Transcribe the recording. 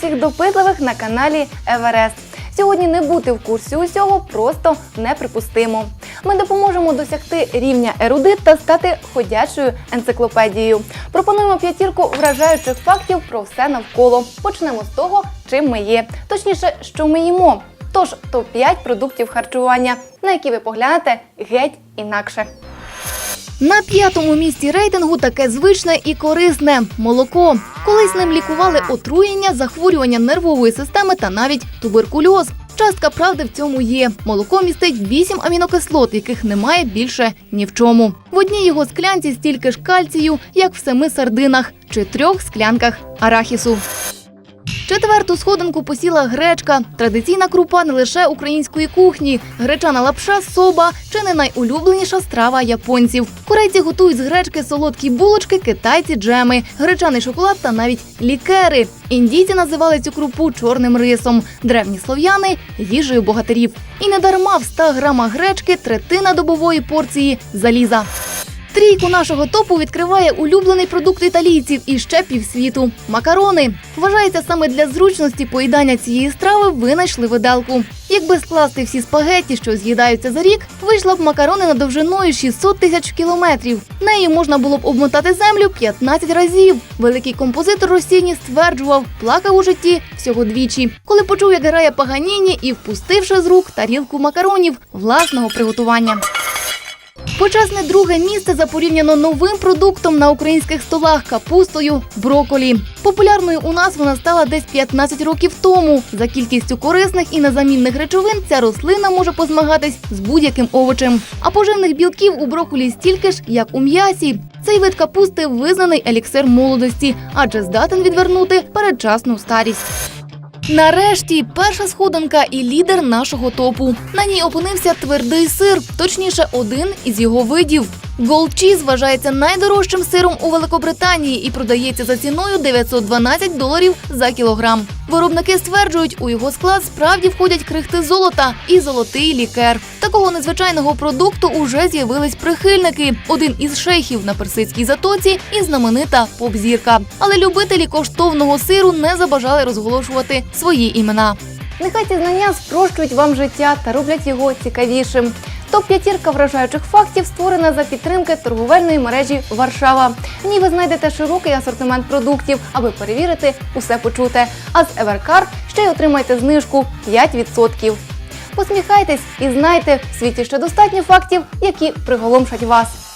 всіх допитливих на каналі Еверест. Сьогодні не бути в курсі усього просто неприпустимо. Ми допоможемо досягти рівня ерудит та стати ходячою енциклопедією. Пропонуємо п'ятірку вражаючих фактів про все навколо. Почнемо з того, чим ми є, точніше, що ми їмо. Тож топ-5 продуктів харчування, на які ви поглянете геть інакше. На п'ятому місці рейтингу таке звичне і корисне молоко. Колись ним лікували отруєння, захворювання нервової системи та навіть туберкульоз. Частка правди в цьому є. Молоко містить 8 амінокислот, яких немає більше ні в чому. В одній його склянці стільки ж кальцію, як в семи сардинах чи трьох склянках арахісу. Четверту сходинку посіла гречка. Традиційна крупа не лише української кухні. Гречана лапша, соба чи не найулюбленіша страва японців. Корейці готують з гречки солодкі булочки, китайці джеми, гречаний шоколад та навіть лікери. Індійці називали цю крупу чорним рисом. Древні слов'яни їжею богатирів. І не дарма в 100 грамах гречки третина добової порції заліза. Трійку нашого топу відкриває улюблений продукт італійців і ще півсвіту макарони. Вважається саме для зручності поїдання цієї страви винайшли виделку. Якби скласти всі спагетті, що з'їдаються за рік, вийшла б макаронина довжиною 600 тисяч кілометрів. Нею можна було б обмотати землю 15 разів. Великий композитор Росіні стверджував, плакав у житті всього двічі, коли почув, як грає Паганіні і впустивши з рук тарілку макаронів власного приготування. Почесне друге місце за порівняно новим продуктом на українських столах капустою броколі. Популярною у нас вона стала десь 15 років тому. За кількістю корисних і незамінних речовин ця рослина може позмагатись з будь-яким овочем. А поживних білків у броколі стільки ж, як у м'ясі. Цей вид капусти визнаний еліксир молодості, адже здатен відвернути передчасну старість. Нарешті перша сходинка і лідер нашого топу. На ній опинився твердий сир, точніше, один із його видів. Cheese вважається найдорожчим сиром у Великобританії і продається за ціною 912 доларів за кілограм. Виробники стверджують, у його склад справді входять крихти золота і золотий лікер. Такого незвичайного продукту уже з'явились прихильники. Один із шейхів на персидській затоці і знаменита поп-зірка. Але любителі коштовного сиру не забажали розголошувати свої імена. Нехай ці знання спрощують вам життя та роблять його цікавішим. Топ-п'ятірка вражаючих фактів створена за підтримки торговельної мережі Варшава. В ній ви знайдете широкий асортимент продуктів, аби перевірити усе почуте. А з Еверкар ще й отримайте знижку 5%. Посміхайтесь і знайте, в світі ще достатньо фактів, які приголомшать вас.